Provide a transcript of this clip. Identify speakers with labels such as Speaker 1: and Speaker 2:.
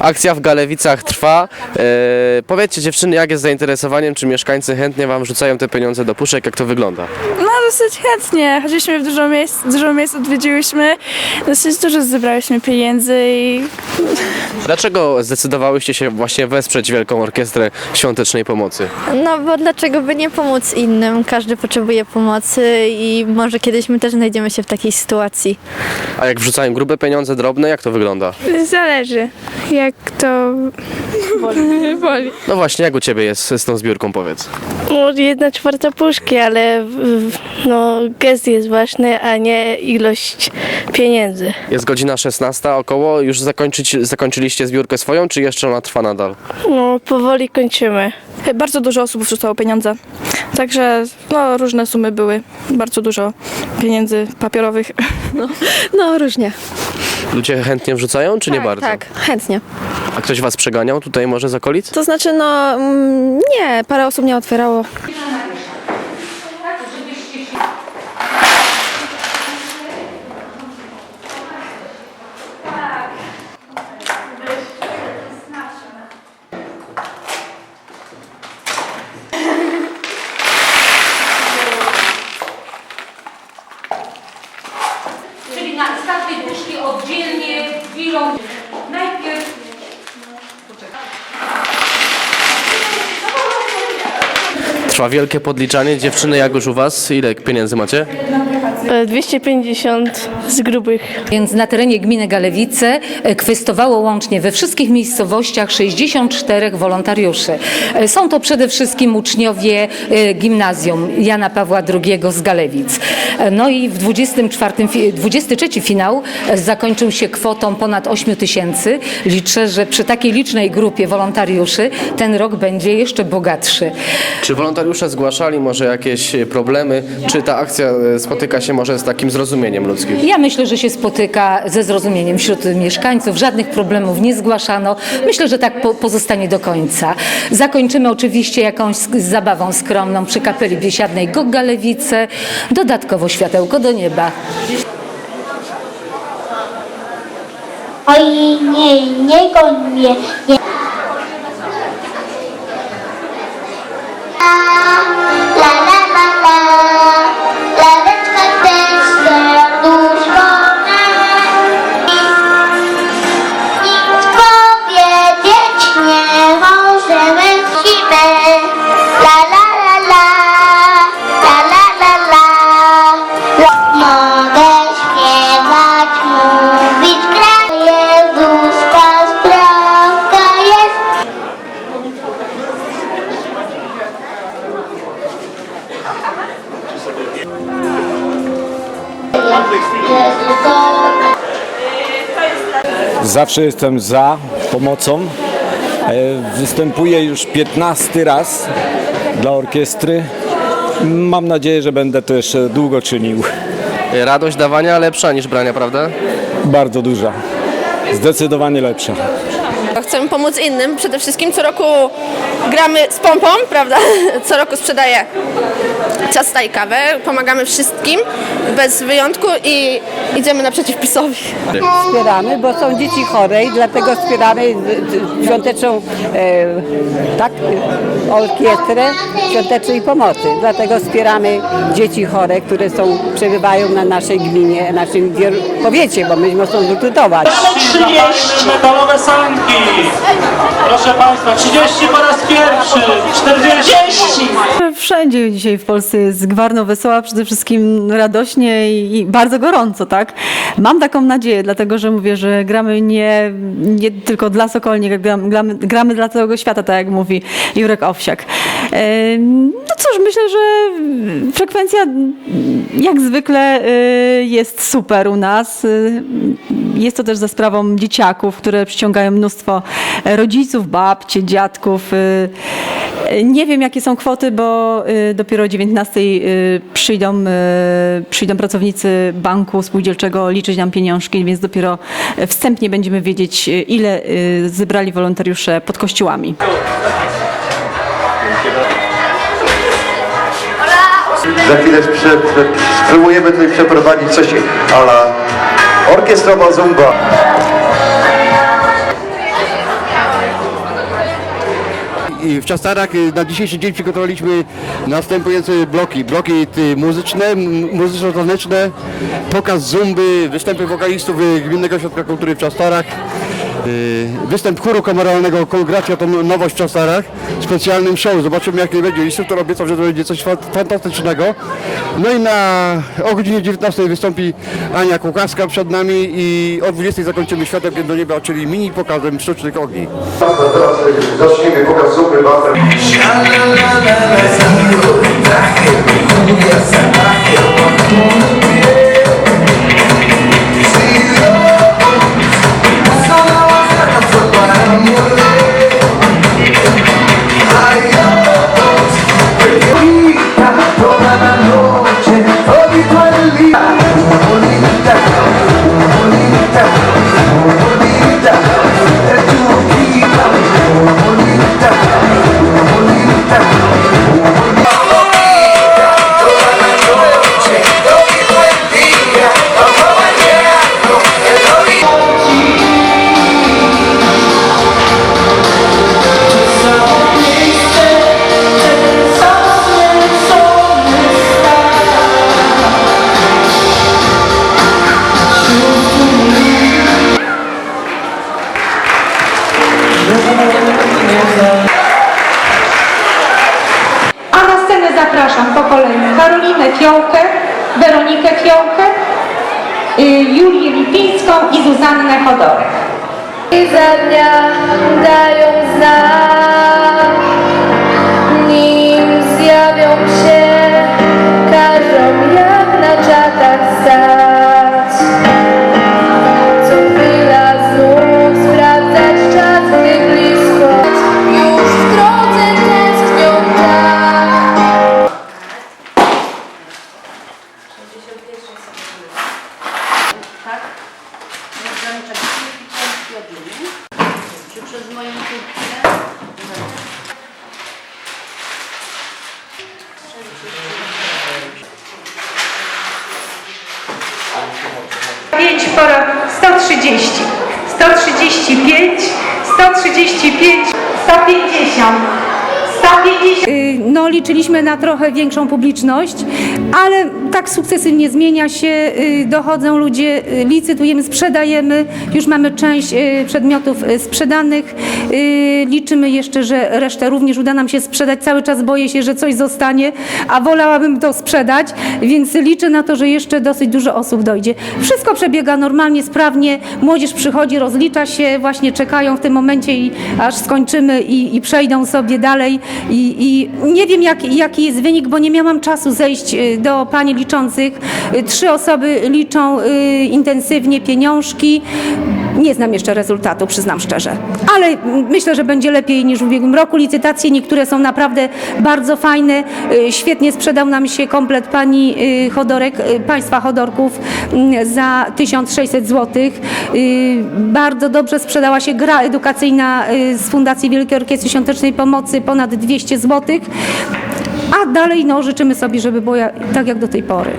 Speaker 1: Akcja w Galewicach trwa. E, powiedzcie dziewczyny, jak jest z zainteresowaniem, czy mieszkańcy chętnie wam rzucają te pieniądze do puszek, jak to wygląda?
Speaker 2: No dosyć chętnie. Chodziliśmy w dużo miejsc, dużo miejsc odwiedziłyśmy. Dosyć dużo zebrałyśmy pieniędzy i
Speaker 1: Dlaczego zdecydowałyście się właśnie wesprzeć Wielką Orkiestrę Świątecznej Pomocy?
Speaker 3: No bo dlaczego by nie pomóc innym? Każdy potrzebuje pomocy i może kiedyś my też znajdziemy się w takiej sytuacji.
Speaker 1: A jak wrzucają grube pieniądze, drobne, jak to wygląda?
Speaker 2: zależy jak to boli. boli.
Speaker 1: No właśnie, jak u Ciebie jest z tą zbiórką, powiedz?
Speaker 4: No, jedna czwarta puszki, ale no, gest jest ważny, a nie ilość pieniędzy.
Speaker 1: Jest godzina 16 około, już zakończyć, zakończyliście zbiórkę swoją, czy jeszcze ona trwa nadal?
Speaker 4: No, powoli kończymy.
Speaker 2: Bardzo dużo osób wrzucało pieniądze. Także no, różne sumy były. Bardzo dużo pieniędzy papierowych.
Speaker 3: No różnie.
Speaker 1: Ludzie chętnie wrzucają, czy nie bardzo?
Speaker 3: Tak, chętnie.
Speaker 1: A ktoś Was przeganiał tutaj może z okolic?
Speaker 3: To znaczy, no mm, nie, parę osób nie otwierało.
Speaker 5: Czyli na start tej puszki oddzielnie chwilą. Najpierw
Speaker 1: Trwa wielkie podliczanie. Dziewczyny, jak już u Was? Ile pieniędzy macie?
Speaker 4: E, 250 z grubych.
Speaker 5: Więc na terenie gminy Galewice e, kwestowało łącznie we wszystkich miejscowościach 64 wolontariuszy. E, Są to przede wszystkim uczniowie e, gimnazjum Jana Pawła II z Galewic. E, No i w 24, fi- 23 finał e, zakończył się kwotą ponad 8 tysięcy. Liczę, że przy takiej licznej grupie wolontariuszy ten rok będzie jeszcze bogatszy.
Speaker 1: Czy wolontariusze zgłaszali może jakieś e, problemy? Czy ta akcja spotyka się może z takim zrozumieniem ludzkim?
Speaker 5: Ja myślę, że się spotyka ze zrozumieniem wśród mieszkańców. Żadnych problemów nie zgłaszano. Myślę, że tak po, pozostanie do końca. Zakończymy oczywiście jakąś zabawą skromną przy kapeli biesiadnej Goggalewice. Dodatkowo światełko do nieba.
Speaker 6: Oj, nie, nie goń mnie, nie.
Speaker 7: Zawsze jestem za pomocą. E, Występuję już 15 raz dla orkiestry. Mam nadzieję, że będę to jeszcze długo czynił.
Speaker 1: Radość dawania lepsza niż brania, prawda?
Speaker 7: Bardzo duża. Zdecydowanie lepsza.
Speaker 8: Chcemy pomóc innym. Przede wszystkim co roku gramy z pompą, prawda? Co roku sprzedaję ciasta i kawę. Pomagamy wszystkim bez wyjątku i idziemy naprzeciw PiSowi.
Speaker 9: wspieramy, bo są dzieci chore i dlatego wspieramy świąteczną e, tak, orkiestrę świątecznej pomocy. Dlatego wspieramy dzieci chore, które są, przebywają na naszej gminie, naszym powiecie, bo myśmy chcą zrekrutować.
Speaker 10: 30 metalowe sanki. Proszę Państwa, 30 po raz pierwszy, 40.
Speaker 11: Wszędzie dzisiaj w Polsce jest gwarno wesoła, przede wszystkim radośnie i, bardzo gorąco, tak? Mam taką nadzieję, dlatego że mówię, że gramy nie, nie tylko dla Sokolnik, gramy, gramy, gramy dla całego świata, tak jak mówi Jurek Owsiak. No cóż, myślę, że frekwencja jak zwykle y, jest super u nas. Y, Jest to też za sprawą dzieciaków, które przyciągają mnóstwo rodziców, babci, dziadków. Nie wiem, jakie są kwoty, bo y, dopiero o 19 y, przyjdą, y, przyjdą pracownicy banku spółdzielczego liczyć nam pieniążki, więc dopiero wstępnie będziemy wiedzieć, ile zebrali wolontariusze pod kościołami.
Speaker 12: Za chwilę spróbujemy tutaj przeprowadzić coś ala orkiestrowa zumba. I w Czastarach y, na dzisiejszy dzień przygotowaliśmy następujące bloki. Bloki y, muzyczne, muzyczno-taneczne, pokaz zumby, występy wokalistów y, Gminnego Ośrodka Kultury w Czastarach, występ chóru kameralnego Kongracja to nowość w Czastarach, specjalnym show. Zobaczymy jak nie będzie. Instruktor obiecał, że to będzie coś fa- fantastycznego. No i na o godzinie 19 wystąpi Ania Kukaska przed nami i o 20 zakończymy Światełkiem do nieba, czyli mini pokazem sztucznych ogni.
Speaker 13: Teraz zaczniemy pokaz.
Speaker 14: A na scenę zapraszam po kolei Karolinę Fiołkę, Weronikę Fiołkę, y, Julię Lipińską i Zuzannę Chodorek.
Speaker 6: dnia dają znak,
Speaker 14: 130, 135, 135, 150, 150.
Speaker 15: Liczyliśmy na trochę większą publiczność, ale tak sukcesywnie zmienia się, y, dochodzą ludzie, y, licytujemy, sprzedajemy, już mamy część y, przedmiotów sprzedanych. Liczymy jeszcze, że resztę również uda nam się sprzedać. Cały czas boję się, że coś zostanie, a wolałabym to sprzedać, więc liczę na to, że jeszcze dosyć dużo osób dojdzie. Wszystko przebiega normalnie, sprawnie. Młodzież przychodzi, rozlicza się, właśnie czekają w tym momencie i aż skończymy i, i przejdą sobie dalej. I, i nie wiem, jak, jaki jest wynik, bo nie miałam czasu zejść y, do pani liczących. Y, Trzy osoby liczą y, intensywnie pieniążki. Nie znam jeszcze rezultatu, przyznam szczerze. Ale myślę, że będzie lepiej niż w ubiegłym roku. Licytacje niektóre są naprawdę bardzo fajne. Y, Świetnie sprzedał nam się komplet pani y, Chodorek, y, państwa Chodorków mm, za 1600 zł. Bardzo dobrze sprzedała się gra edukacyjna z Fundacji Wielkiej Orkiestry Świątecznej Pomocy ponad 200 zł. A dalej no, życzymy sobie, żeby było tak jak do tej pory.